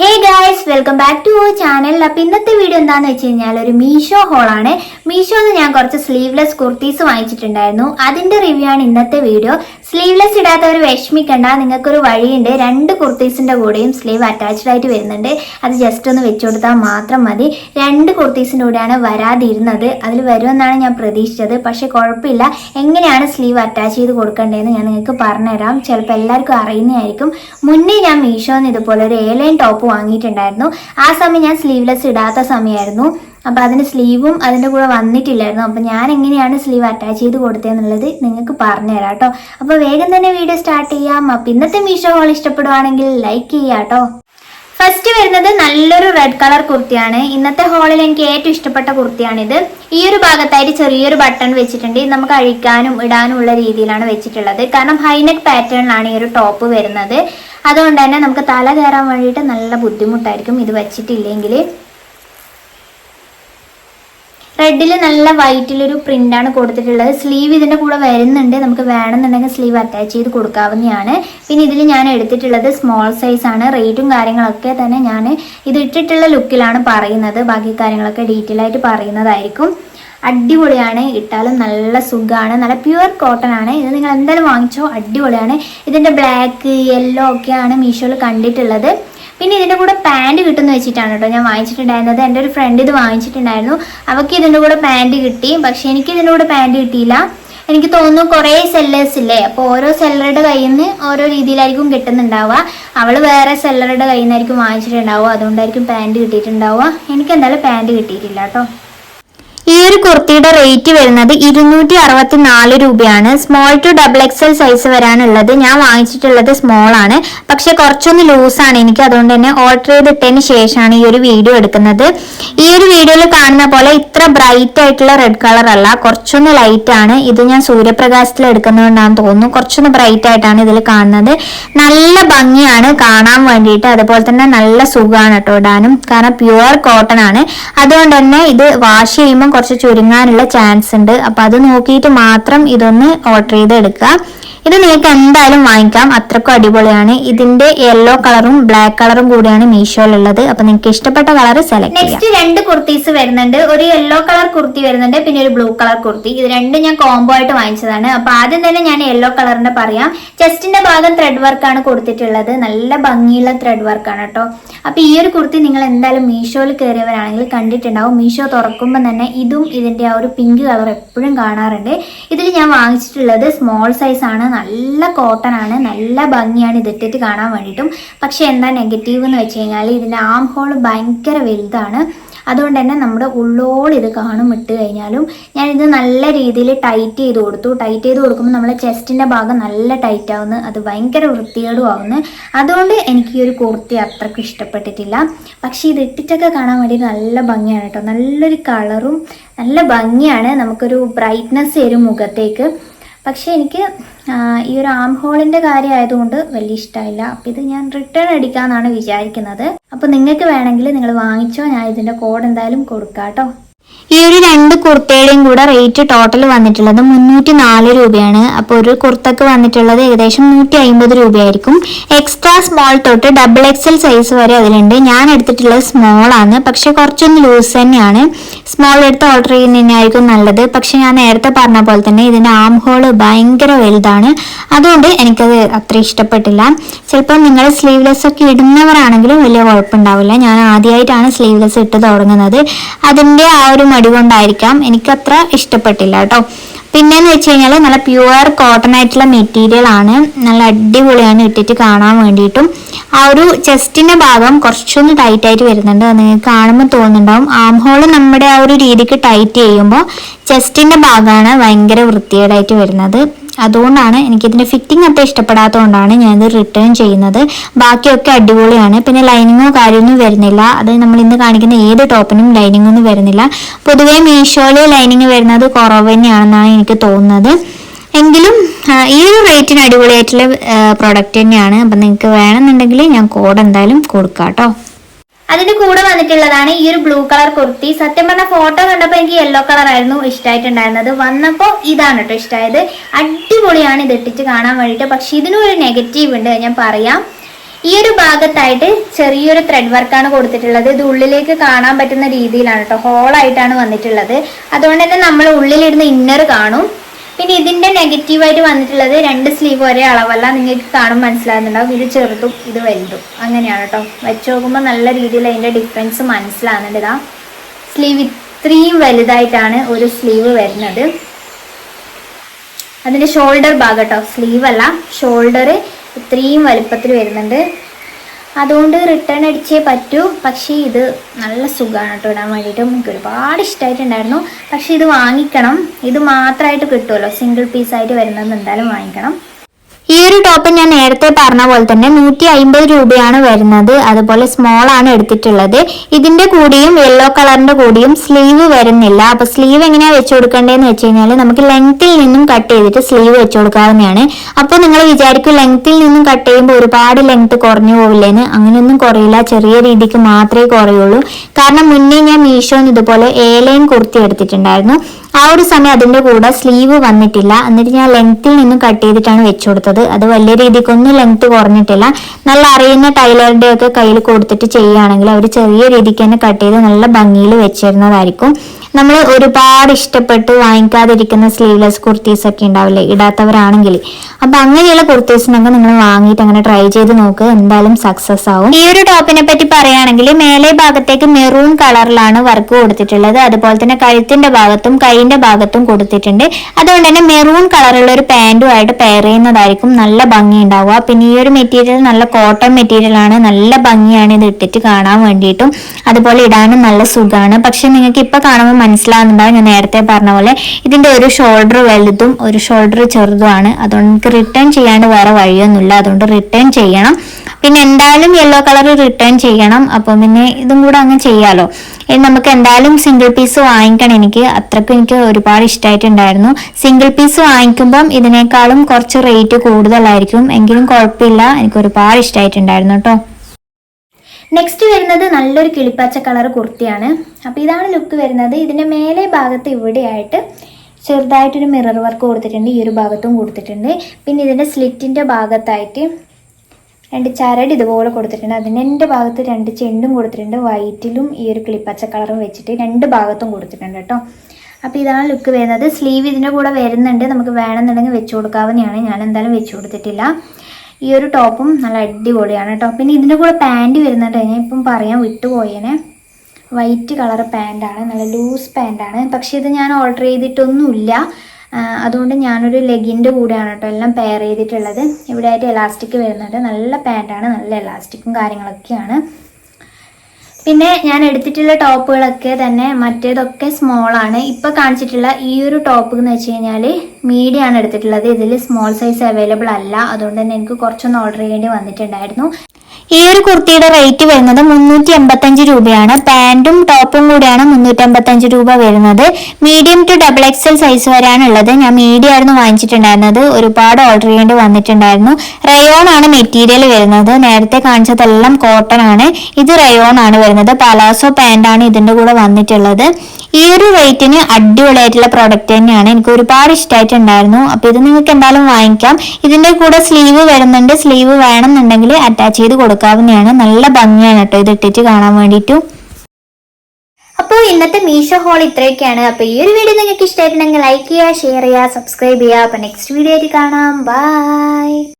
Hey guys welcome back to our channel അപ്പം ഇന്നത്തെ video എന്താന്ന് വെച്ച് കഴിഞ്ഞാൽ ഒരു മീഷോ ഹോളാണ് മീഷോന്ന് ഞാൻ കുറച്ച് സ്ലീവ്ലെസ് കുർത്തീസ് വാങ്ങിച്ചിട്ടുണ്ടായിരുന്നു. അതിന്റെ റിവ്യൂ ആണ് ഇന്നത്തെ വീഡിയോ സ്ലീവ്ലെസ് ഇടാത്തവർ വിഷമിക്കണ്ട. നിങ്ങൾക്കൊരു വഴിയുണ്ട്. രണ്ട് കുർത്തീസിന്റെ കൂടെയും സ്ലീവ് അറ്റാച്ച്ഡ് ആയിട്ട് വരുന്നുണ്ട്. അത് ജസ്റ്റ് ഒന്ന് വെച്ചു കൊടുത്താൽ മാത്രം മതി. രണ്ട് കുർത്തീസിന്റെ കൂടെയാണ് വരാതിരുന്നത്. അതിൽ വരുമെന്നാണ് ഞാൻ പ്രതീക്ഷിച്ചത്. പക്ഷെ കുഴപ്പമില്ല. എങ്ങനെയാണ് സ്ലീവ് അറ്റാച്ച് ചെയ്ത് കൊടുക്കേണ്ടതെന്ന് ഞാൻ നിങ്ങൾക്ക് പറഞ്ഞുതരാം. ചിലപ്പോൾ എല്ലാവർക്കും അറിയുന്നതായിരിക്കും. മുന്നേ ഞാൻ മീഷോന്ന് ഇതുപോലെ ഒരു എയർലൈൻ ടോപ്പ് വാങ്ങിയിട്ടുണ്ടായിരുന്നു. ആ സമയം ഞാൻ സ്ലീവ്ലെസ് ഇടാത്ത സമയമായിരുന്നു. അപ്പോൾ അതിന്റെ സ്ലീവും അതിന്റെ കൂടെ വന്നിട്ടില്ലായിരുന്നു. അപ്പോൾ ഞാൻ എങ്ങനെയാണ് സ്ലീവ് അറ്റാച്ച് ചെയ്ത് കൊടുത്തതെന്നുള്ളത് നിങ്ങൾക്ക് പറഞ്ഞുതരാം കേട്ടോ അപ്പോൾ വേഗം തന്നെ വീഡിയോ സ്റ്റാർട്ട് ചെയ്യാം. അപ്പോൾ ഇന്നത്തെ മീഷോ ഹോൾ ഇഷ്ടപ്പെടുവാണെങ്കിൽ ലൈക്ക് ചെയ്യാം കേട്ടോ ഫസ്റ്റ് വരുന്നത് നല്ലൊരു റെഡ് കളർ കുർത്തിയാണ്. ഇന്നത്തെ ഹോളിൽ എനിക്ക് ഏറ്റവും ഇഷ്ടപ്പെട്ട കുർത്തിയാണിത്. ഈ ഒരു ഭാഗത്തായിട്ട് ചെറിയൊരു ബട്ടൺ വെച്ചിട്ടുണ്ട്. നമുക്ക് അഴിക്കാനും ഇടാനും ഉള്ള രീതിയിലാണ് വെച്ചിട്ടുള്ളത്. കാരണം ഹൈനെക്ക് പാറ്റേണിലാണ് ഈ ഒരു ടോപ്പ് വരുന്നത്. അതുകൊണ്ട് തന്നെ നമുക്ക് തല കയറാൻ വേണ്ടിയിട്ട് നല്ല ബുദ്ധിമുട്ടായിരിക്കും ഇത് വെച്ചിട്ടില്ലെങ്കിൽ. റെഡിൽ നല്ല വൈറ്റിലൊരു പ്രിന്റാണ് കൊടുത്തിട്ടുള്ളത്. സ്ലീവ് ഇതിന്റെ കൂടെ വരുന്നുണ്ട്. നമുക്ക് വേണമെന്നുണ്ടെങ്കിൽ സ്ലീവ് അറ്റാച്ച് ചെയ്ത് കൊടുക്കാവുന്നതാണ്. പിന്നെ ഇതിൽ ഞാൻ എടുത്തിട്ടുള്ളത് സ്മോൾ സൈസ് ആണ്. റേറ്റും കാര്യങ്ങളൊക്കെ തന്നെ ഞാൻ ഇത് ഇട്ടിട്ടുള്ള ലുക്കിലാണ് പറയുന്നത്. ബാക്കി കാര്യങ്ങളൊക്കെ ഡീറ്റെയിൽ ആയിട്ട് പറയുന്നതായിരിക്കും. അടിപൊളിയാണ്. ഇട്ടാലും നല്ല സുഖമാണ് നല്ല പ്യുവർ കോട്ടൺ ആണ്. ഇത് നിങ്ങൾ എന്തായാലും വാങ്ങിച്ചോ. അടിപൊളിയാണ്. ഇതിന്റെ ബ്ലാക്ക് യെല്ലോ ഒക്കെയാണ് മീഷോയിൽ കണ്ടിട്ടുള്ളത്. പിന്നെ ഇതിന്റെ കൂടെ പാന്റ് കിട്ടുമെന്ന് വെച്ചിട്ടാണ് കേട്ടോ ഞാൻ വാങ്ങിച്ചിട്ടുണ്ടായിരുന്നത്. എന്റെ ഒരു ഫ്രണ്ട് ഇത് വാങ്ങിച്ചിട്ടുണ്ടായിരുന്നു. അവൾക്ക് ഇതിന്റെ കൂടെ പാന്റ് കിട്ടി. പക്ഷെ എനിക്ക് ഇതിന്റെ കൂടെ പാന്റ് കിട്ടിയില്ല. എനിക്ക് തോന്നുന്നു കുറേ സെല്ലേഴ്സ് ഇല്ലേ? അപ്പോൾ ഓരോ സെല്ലറുടെ കയ്യിൽ നിന്ന് ഓരോ രീതിയിലായിരിക്കും കിട്ടുന്നുണ്ടാവുക. അവൾ വേറെ സെല്ലറുടെ കയ്യിൽ നിന്നായിരിക്കും വാങ്ങിച്ചിട്ടുണ്ടാവുക. അതുകൊണ്ടായിരിക്കും പാന്റ് കിട്ടിയിട്ടുണ്ടാവുക. എനിക്ക് എന്തായാലും പാന്റ് കിട്ടിയിട്ടില്ല കേട്ടോ. ഈ ഒരു കുർത്തിയുടെ റേറ്റ് വരുന്നത് ഇരുന്നൂറ്റി അറുപത്തി നാല് രൂപയാണ് small to double XL size വരാനുള്ളത്. ഞാൻ വാങ്ങിച്ചിട്ടുള്ളത് സ്മോൾ ആണ്. പക്ഷെ കുറച്ചൊന്ന് ലൂസാണ് എനിക്ക്. അതുകൊണ്ട് തന്നെ ഓർഡർ ചെയ്തിട്ടതിന് ശേഷമാണ് ഈ ഒരു വീഡിയോ എടുക്കുന്നത്. ഈ ഒരു വീഡിയോയിൽ കാണുന്ന പോലെ ഇത്ര ബ്രൈറ്റ് ആയിട്ടുള്ള റെഡ് കളർ അല്ല. കുറച്ചൊന്ന് ലൈറ്റ് ആണ്. ഇത് ഞാൻ സൂര്യപ്രകാശത്തിൽ എടുക്കുന്നതുകൊണ്ടാണെന്ന് തോന്നുന്നു. കുറച്ചൊന്ന് ബ്രൈറ്റ് ആയിട്ടാണ് ഇതിൽ കാണുന്നത്. നല്ല ഭംഗിയാണ്. കാണാൻ വേണ്ടിയിട്ട് അതുപോലെ തന്നെ നല്ല സുഖമാണ് കേട്ടോ ഇടാനും. കാരണം പ്യുവർ കോട്ടൺ ആണ്. അതുകൊണ്ട് തന്നെ ഇത് വാഷ് ചെയ്യുമ്പോൾ കുറച്ച് ചുരുങ്ങാനുള്ള ചാൻസ് ഉണ്ട്. അപ്പൊ അത് നോക്കിയിട്ട് മാത്രം ഇതൊന്ന് ഓർഡർ ചെയ്ത് എടുക്കുക ഇത് നിങ്ങൾക്ക് എന്തായാലും വാങ്ങിക്കാം. അത്രക്കും അടിപൊളിയാണ്. ഇതിന്റെ യെല്ലോ കളറും ബ്ലാക്ക് കളറും കൂടിയാണ് മീഷോയിലുള്ളത്. അപ്പൊ നിങ്ങൾക്ക് ഇഷ്ടപ്പെട്ട കളർ സെലക്ട് നെക്സ്റ്റ് രണ്ട് കുർത്തീസ് വരുന്നുണ്ട്. ഒരു യെല്ലോ കളർ കുർത്തി വരുന്നുണ്ട്. പിന്നെ ഒരു ബ്ലൂ കളർ കുർത്തി ഇത് രണ്ടും ഞാൻ കോംബോ ആയിട്ട് വാങ്ങിച്ചതാണ്. അപ്പൊ ആദ്യം തന്നെ ഞാൻ യെല്ലോ കളറിന്റെ പറയാം. ചെസ്റ്റിന്റെ ഭാഗം ത്രെഡ് വർക്കാണ് കൊടുത്തിട്ടുള്ളത്. നല്ല ഭംഗിയുള്ള ത്രെഡ് വർക്കാണ് കേട്ടോ. അപ്പൊ ഈ ഒരു കുർത്തി നിങ്ങൾ എന്തായാലും മീഷോയിൽ കയറിയവരാണെങ്കിൽ കണ്ടിട്ടുണ്ടാവും. മീഷോ തുറക്കുമ്പോൾ തന്നെ ഇതും ഇതിന്റെ ആ ഒരു പിങ്ക് കളർ എപ്പോഴും കാണാറുണ്ട്. ഇതിൽ ഞാൻ വാങ്ങിച്ചിട്ടുള്ളത് സ്മോൾ സൈസ് ആണ്. നല്ല കോട്ടൺ ആണ്. നല്ല ഭംഗിയാണ് ഇതിട്ടിട്ട് കാണാൻ വേണ്ടിയിട്ടും. പക്ഷെ എന്താ നെഗറ്റീവ് എന്ന് വെച്ച് കഴിഞ്ഞാൽ ഇതിന്റെ ആം ഹോൾ ഭയങ്കര വലുതാണ്. അതുകൊണ്ട് തന്നെ നമ്മുടെ ഉള്ളോട് ഇത് കാണും ഇട്ട് കഴിഞ്ഞാലും ഞാനിത് നല്ല രീതിയിൽ ടൈറ്റ് ചെയ്ത് കൊടുത്തു. ടൈറ്റ് ചെയ്ത് കൊടുക്കുമ്പോൾ നമ്മളെ ചെസ്റ്റിന്റെ ഭാഗം നല്ല ടൈറ്റ് ആവുന്നു. അത് ഭയങ്കര വൃത്തികേടും ആവുന്നു. അതുകൊണ്ട് എനിക്ക് ഈ ഒരു കുർത്തി അത്രയ്ക്ക് ഇഷ്ടപ്പെട്ടിട്ടില്ല. പക്ഷേ ഇത് ഇട്ടിട്ടൊക്കെ കാണാൻ വേണ്ടി നല്ല ഭംഗിയാണ് കേട്ടോ. നല്ലൊരു കളറും നല്ല ഭംഗിയാണ്. നമുക്കൊരു ബ്രൈറ്റ്നെസ് തരും മുഖത്തേക്ക്. പക്ഷേ എനിക്ക് ഈ ഒരു ആം ഹോളിന്റെ കാര്യമായതുകൊണ്ട് വലിയ ഇഷ്ടമായില്ല അപ്പോൾ ഇത് ഞാൻ റിട്ടേൺ അടിക്കാമെന്നാണ് വിചാരിക്കുന്നത്. അപ്പോൾ നിങ്ങൾക്ക് വേണമെങ്കിൽ നിങ്ങൾ വാങ്ങിച്ചോ. ഞാൻ ഇതിന്റെ കോഡ് എന്തായാലും കൊടുക്കാം കേട്ടോ ഈ ഒരു രണ്ട് കുർത്തയുടെയും കൂടെ റേറ്റ് ടോട്ടൽ വന്നിട്ടുള്ളത് മുന്നൂറ്റി നാല് രൂപയാണ്. അപ്പോൾ ഒരു കുർത്തക്ക് വന്നിട്ടുള്ളത് ഏകദേശം നൂറ്റി അമ്പത് രൂപയായിരിക്കും. എക്സ്ട്രാ സ്മോൾ തൊട്ട് ഡബിൾ എക്സൽ സൈസ് വരെ അതിലുണ്ട്. ഞാൻ എടുത്തിട്ടുള്ളത് സ്മോൾ ആണ്. പക്ഷെ കുറച്ചൊന്ന് ലൂസ് തന്നെയാണ്. സ്മോൾ എടുത്ത് ഓർഡർ ചെയ്യുന്നതിനായിരിക്കും നല്ലത്. പക്ഷെ ഞാൻ നേരത്തെ പറഞ്ഞ പോലെ തന്നെ ഇതിന്റെ ആം ഹോൾ ഭയങ്കര വലുതാണ്. അതുകൊണ്ട് എനിക്കത് അത്ര ഇഷ്ടപ്പെട്ടില്ല. ചിലപ്പോൾ നിങ്ങൾ സ്ലീവ്ലെസ് ഒക്കെ ഇടുന്നവരാണെങ്കിലും വലിയ കുഴപ്പമുണ്ടാവില്ല. ഞാൻ ആദ്യമായിട്ടാണ് സ്ലീവ്ലെസ് ഇട്ട് തുടങ്ങുന്നത്. അതിന്റെ ആ ഒരു മടി എനിക്കത്ര ഇഷ്ടപ്പെട്ടില്ല കേട്ടോ. പിന്നെന്ന് വെച്ച് കഴിഞ്ഞാൽ നല്ല പ്യുവർ കോട്ടൺ ആയിട്ടുള്ള മെറ്റീരിയൽ ആണ്. നല്ല അടിപൊളിയാണ് ഇട്ടിട്ട് കാണാൻ വേണ്ടിയിട്ടും. ആ ഒരു ചെസ്റ്റിന്റെ ഭാഗം കുറച്ചൊന്ന് ടൈറ്റ് ആയിട്ട് വരുന്നുണ്ട്. നിങ്ങൾക്ക് കാണുമ്പോൾ തോന്നുന്നുണ്ടാവും. ആം ഹോൾ നമ്മുടെ ആ ഒരു രീതിക്ക് ടൈറ്റ് ചെയ്യുമ്പോൾ ചെസ്റ്റിന്റെ ഭാഗമാണ് ഭയങ്കര വൃത്തികേടായിട്ട് വരുന്നത്. അതുകൊണ്ടാണ് എനിക്കിതിന്റെ ഫിറ്റിംഗ് അത്ര ഇഷ്ടപ്പെടാത്തതുകൊണ്ടാണ് ഞാനിത് റിട്ടേൺ ചെയ്യുന്നത്. ബാക്കിയൊക്കെ അടിപൊളിയാണ്. പിന്നെ ലൈനിങ്ങോ കാര്യമൊന്നും വരുന്നില്ല. അത് നമ്മൾ ഇന്ന് കാണിക്കുന്ന ഏത് ടോപ്പിനും ലൈനിങ് ഒന്നും വരുന്നില്ല. പൊതുവേ മീഷോയിൽ ലൈനിങ് വരുന്നത് കുറവ് തന്നെയാണെന്നാണ് എനിക്ക് തോന്നുന്നത്. എങ്കിലും ഈ ഒരു റേറ്റിന് അടിപൊളിയായിട്ടുള്ള പ്രോഡക്റ്റ് തന്നെയാണ്. അപ്പം നിങ്ങൾക്ക് വേണമെന്നുണ്ടെങ്കിൽ ഞാൻ കോഡ് എന്തായാലും കൊടുക്കാം കേട്ടോ അതിന്റെ കൂടെ വന്നിട്ടുള്ളതാണ് ഈ ഒരു ബ്ലൂ കളർ കുർത്തി സത്യം പറഞ്ഞ ഫോട്ടോ കണ്ടപ്പോൾ എനിക്ക് യെല്ലോ കളർ ആയിരുന്നു ഇഷ്ടമായിട്ടുണ്ടായിരുന്നത് വന്നപ്പോൾ ഇതാണ് കേട്ടോ ഇഷ്ടമായത് അടിപൊളിയാണ് ഇത് ഇട്ടിട്ട് കാണാൻ വേണ്ടിട്ട്. പക്ഷെ ഇതിനും ഒരു നെഗറ്റീവ് ഉണ്ട് ഞാൻ പറയാം. ഈ ഒരു ഭാഗത്തായിട്ട് ചെറിയൊരു ത്രെഡ് വർക്കാണ് കൊടുത്തിട്ടുള്ളത്. ഇത് ഉള്ളിലേക്ക് കാണാൻ പറ്റുന്ന രീതിയിലാണ് കേട്ടോ ഹോളായിട്ടാണ് വന്നിട്ടുള്ളത്. അതുകൊണ്ട് തന്നെ നമ്മൾ ഉള്ളിലിരുന്ന് ഇന്നർ കാണും. പിന്നെ ഇതിന്റെ നെഗറ്റീവായിട്ട് വന്നിട്ടുള്ളത് രണ്ട് സ്ലീവ് ഒരേ അളവല്ല. നിങ്ങൾക്ക് കാണും മനസ്സിലാകുന്നുണ്ടാവും. ഇത് ചെറുതും ഇത് വലുതും. അങ്ങനെയാണ് കേട്ടോ വെച്ച് നോക്കുമ്പോൾ നല്ല രീതിയിൽ അതിന്റെ ഡിഫറൻസ് മനസ്സിലാകുന്നുണ്ട് ഇതാ. സ്ലീവ് ഇത്രയും വലുതായിട്ടാണ് ഒരു സ്ലീവ് വരുന്നത്. അതിന്റെ ഷോൾഡർ ഭാഗം കേട്ടോ സ്ലീവ് അല്ല ഷോൾഡർ ഇത്രയും വലുപ്പത്തിൽ വരുന്നുണ്ട്. അതുകൊണ്ട് റിട്ടേൺ അടിച്ചേ പറ്റൂ. പക്ഷേ ഇത് നല്ല സുഖമാണ് കേട്ടോ ഇടാൻ വേണ്ടിയിട്ട്. എനിക്ക് ഒരുപാട് ഇഷ്ടമായിട്ടുണ്ടായിരുന്നു പക്ഷേ ഇത് വാങ്ങിക്കണം. ഇത് മാത്രമായിട്ട് കിട്ടുമല്ലോ. സിംഗിൾ പീസായിട്ട് വരുന്നത് എന്തായാലും വാങ്ങിക്കണം. ഈ ഒരു ടോപ്പ് ഞാൻ നേരത്തെ പറഞ്ഞ പോലെ തന്നെ നൂറ്റി അമ്പത് രൂപയാണ് വരുന്നത്. അതുപോലെ സ്മോൾ ആണ് എടുത്തിട്ടുള്ളത്. ഇതിന്റെ കൂടിയും യെല്ലോ കളറിന്റെ കൂടിയും സ്ലീവ് വരുന്നില്ല. അപ്പൊ സ്ലീവ് എങ്ങനെയാ വെച്ച് കൊടുക്കേണ്ടതെന്ന് വെച്ച് കഴിഞ്ഞാൽ നമുക്ക് ലെങ്ത്തിൽ നിന്നും കട്ട് ചെയ്തിട്ട് സ്ലീവ് വെച്ച് കൊടുക്കാവുന്നതാണ്. അപ്പോൾ നിങ്ങൾ വിചാരിക്കും ലെങ്ത്തിൽ നിന്നും കട്ട് ചെയ്യുമ്പോൾ ഒരുപാട് ലെങ്ത് കുറഞ്ഞു പോവില്ലേന്ന്. അങ്ങനെയൊന്നും കുറയില്ല. ചെറിയ രീതിക്ക് മാത്രമേ കുറയുള്ളൂ. കാരണം മുന്നേ ഞാൻ മീഷോന്ന് ഇതുപോലെ ഏലയും കുർത്തി എടുത്തിട്ടുണ്ടായിരുന്നു. ആ ഒരു സമയം അതിന്റെ കൂടെ സ്ലീവ് വന്നിട്ടില്ല. എന്നിട്ട് ഞാൻ ലെങ്ത്തിൽ നിന്നും കട്ട് ചെയ്തിട്ടാണ് വെച്ചു കൊടുത്തത്. അത് വലിയ രീതിക്കൊന്നും ലെങ്ത് കുറഞ്ഞിട്ടില്ല. നല്ല അറിയുന്ന ടൈലറുടെ ഒക്കെ കയ്യിൽ കൊടുത്തിട്ട് ചെയ്യുകയാണെങ്കിൽ അവർ ചെറിയ രീതിക്ക് തന്നെ കട്ട് ചെയ്ത് നല്ല ഭംഗിയിൽ വെച്ചിരുന്നതായിരിക്കും. നമ്മൾ ഒരുപാട് ഇഷ്ടപ്പെട്ട് വാങ്ങിക്കാതിരിക്കുന്ന സ്ലീവ്ലെസ് കുർത്തീസ് ഒക്കെ ഉണ്ടാവില്ലേ? ഇടാത്തവരാണെങ്കിൽ. അപ്പൊ അങ്ങനെയുള്ള കുർത്തീസിനൊക്കെ നിങ്ങൾ വാങ്ങിയിട്ട് അങ്ങനെ ട്രൈ ചെയ്ത് നോക്ക്. എന്തായാലും സക്സസ് ആവും. ഈ ഒരു ടോപ്പിനെ പറ്റി പറയുകയാണെങ്കിൽ മേലെ ഭാഗത്തേക്ക് മെറൂൺ കളറിലാണ് വർക്ക് കൊടുത്തിട്ടുള്ളത്. അതുപോലെ തന്നെ കഴുത്തിന്റെ ഭാഗത്തും കൈയിന്റെ ഭാഗത്തും കൊടുത്തിട്ടുണ്ട്. അതുകൊണ്ട് തന്നെ മെറൂൺ കളറുള്ള ഒരു പാന്റുമായിട്ട് പെയർ ചെയ്യുന്നതായിരിക്കും നല്ല ഭംഗി ഉണ്ടാവുക. പിന്നെ ഈ ഒരു മെറ്റീരിയൽ നല്ല കോട്ടൺ മെറ്റീരിയൽ ആണ്. നല്ല ഭംഗിയാണ് ഇത് ഇട്ടിട്ട് കാണാൻ വേണ്ടിയിട്ടും. അതുപോലെ ഇടാനും നല്ല സുഖമാണ് പക്ഷെ നിങ്ങൾക്ക് ഇപ്പൊ കാണുമ്പോൾ മനസ്സിലാകുന്നുണ്ടാവും ഞാൻ നേരത്തെ പറഞ്ഞ പോലെ ഇതിന്റെ ഒരു ഷോൾഡർ വലുതും ഒരു ഷോൾഡർ ചെറുതുമാണ്. അതുകൊണ്ട് നമുക്ക് റിട്ടേൺ ചെയ്യാണ്ട് വേറെ വഴിയൊന്നുമില്ല. അതുകൊണ്ട് റിട്ടേൺ ചെയ്യണം. പിന്നെ എന്തായാലും യെല്ലോ കളർ റിട്ടേൺ ചെയ്യണം. അപ്പം പിന്നെ ഇതും കൂടെ അങ്ങ് ചെയ്യാലോ. നമുക്ക് എന്തായാലും സിംഗിൾ പീസ് വാങ്ങിക്കണം എനിക്ക്. അത്രക്കും എനിക്ക് ഒരുപാട് ഇഷ്ടമായിട്ടുണ്ടായിരുന്നു സിംഗിൾ പീസ് വാങ്ങിക്കുമ്പം ഇതിനേക്കാളും കുറച്ച് റേറ്റ് കൂടുതലായിരിക്കും. എങ്കിലും കുഴപ്പമില്ല. എനിക്ക് ഒരുപാട് ഇഷ്ടമായിട്ടുണ്ടായിരുന്നു കേട്ടോ. നെക്സ്റ്റ് വരുന്നത് നല്ലൊരു കിളിപ്പച്ച കളർ കുർത്തിയാണ്. അപ്പോൾ ഇതാണ് ലുക്ക് വരുന്നത്. ഇതിന്റെ മേലെ ഭാഗത്ത് ഇവിടെയായിട്ട് ചെറുതായിട്ടൊരു മിറർ വർക്ക് കൊടുത്തിട്ടുണ്ട്. ഈ ഒരു ഭാഗത്തും കൊടുത്തിട്ടുണ്ട്. പിന്നെ ഇതിന്റെ സ്ലിറ്റിന്റെ ഭാഗത്തായിട്ട് രണ്ട് ചരട് ഇതുപോലെ കൊടുത്തിട്ടുണ്ട്. അതിന്റെ എന്റെ ഭാഗത്ത് രണ്ട് ചെണ്ടും കൊടുത്തിട്ടുണ്ട്. വൈറ്റിലും ഈ ഒരു കിളിപ്പച്ച കളറും വെച്ചിട്ട് രണ്ട് ഭാഗത്തും കൊടുത്തിട്ടുണ്ട് കേട്ടോ. അപ്പോൾ ഇതാണ് ലുക്ക് വരുന്നത്. സ്ലീവ് ഇതിന്റെ കൂടെ വരുന്നുണ്ട്. നമുക്ക് വേണമെന്നുണ്ടെങ്കിൽ വെച്ച് കൊടുക്കാവുന്നതാണ്. ഞാൻ എന്തായാലും വെച്ച് കൊടുത്തിട്ടില്ല. ഈ ഒരു ടോപ്പും നല്ല അടിപൊളിയാണ് കേട്ടോ പിന്നെ ഇതിന്റെ കൂടെ പാന്റ് വരുന്നുണ്ട്. ഞാൻ ഇപ്പം പറയാൻ വിട്ടുപോയേനെ. വൈറ്റ് കളർ പാന്റാണ് നല്ല ലൂസ് പാന്റാണ് പക്ഷേ ഇത് ഞാൻ ഓർഡർ ചെയ്തിട്ടൊന്നുമില്ല. അതുകൊണ്ട് ഞാനൊരു ലെഗിന്റെ കൂടെയാണ് കേട്ടോ എല്ലാം പെയർ ചെയ്തിട്ടുള്ളത്. ഇവിടെ ആയിട്ട് എലാസ്റ്റിക് വരുന്നുണ്ട്. നല്ല പാന്റാണ് നല്ല എലാസ്റ്റിക്കും കാര്യങ്ങളൊക്കെയാണ്. പിന്നെ ഞാൻ എടുത്തിട്ടുള്ള ടോപ്പുകളൊക്കെ തന്നെ മറ്റേതൊക്കെ സ്മോൾ ആണ്. ഇപ്പൊ കാണിച്ചിട്ടുള്ള ഈ ഒരു ടോപ്പ് എന്ന് വെച്ച് കഴിഞ്ഞാൽ മീഡിയം ആണ് എടുത്തിട്ടുള്ളത്. ഇതിൽ സ്മോൾ സൈസ് അവൈലബിൾ അല്ല. അതുകൊണ്ട് തന്നെ എനിക്ക് കുറച്ചൊന്ന് ഓർഡർ ചെയ്യേണ്ടി വന്നിട്ടുണ്ടായിരുന്നു. ഈ ഒരു കുർത്തിയുടെ റേറ്റ് വരുന്നത് മുന്നൂറ്റി എൺപത്തഞ്ച് രൂപയാണ്. പാന്റും ടോപ്പും കൂടിയാണ് മുന്നൂറ്റി എൺപത്തഞ്ച് രൂപ വരുന്നത്. Medium to double XL size വരെയാണ് ഉള്ളത് ഞാൻ മീഡിയം ആയിരുന്നു വാങ്ങിച്ചിട്ടുണ്ടായിരുന്നത്. ഒരുപാട് ഓർഡർ ചെയ്യേണ്ടി വന്നിട്ടുണ്ടായിരുന്നു. റയോൺ ആണ് മെറ്റീരിയൽ വരുന്നത്. നേരത്തെ കാണിച്ചതെല്ലാം കോട്ടൺ ആണ്. ഇത് റയോൺ ആണ് വരുന്നത്. പലാസോ ആണ് ഇതിന്റെ കൂടെ വന്നിട്ടുള്ളത്. ഈ ഒരു റേറ്റിന് അടിപൊളിയായിട്ടുള്ള പ്രോഡക്റ്റ് തന്നെയാണ്. എനിക്ക് ഒരുപാട് ഇഷ്ടമായിട്ടുണ്ടായിരുന്നു അപ്പൊ ഇത് നിങ്ങൾക്ക് എന്തായാലും വാങ്ങിക്കാം. ഇതിന്റെ കൂടെ സ്ലീവ് വരുന്നുണ്ട്. സ്ലീവ് വേണമെന്നുണ്ടെങ്കിൽ അറ്റാച്ച് ചെയ്ത് കൊടുക്കാവുന്നതാണ്. നല്ല ഭംഗിയാണ് കേട്ടോ ഇത് ഇട്ടിട്ട് കാണാൻ വേണ്ടിയിട്ടും. അപ്പോൾ ഇന്നത്തെ മീഷോ ഹോൾ ഇത്രയൊക്കെയാണ്. അപ്പോൾ ഈ ഒരു വീഡിയോ നിങ്ങൾക്ക് ഇഷ്ടമായിട്ടുണ്ടെങ്കിൽ ലൈക്ക് ചെയ്യുക ഷെയർ ചെയ്യുക സബ്സ്ക്രൈബ് ചെയ്യുക. അപ്പോൾ നെക്സ്റ്റ് വീഡിയോ ആയിട്ട് കാണാം. ബൈ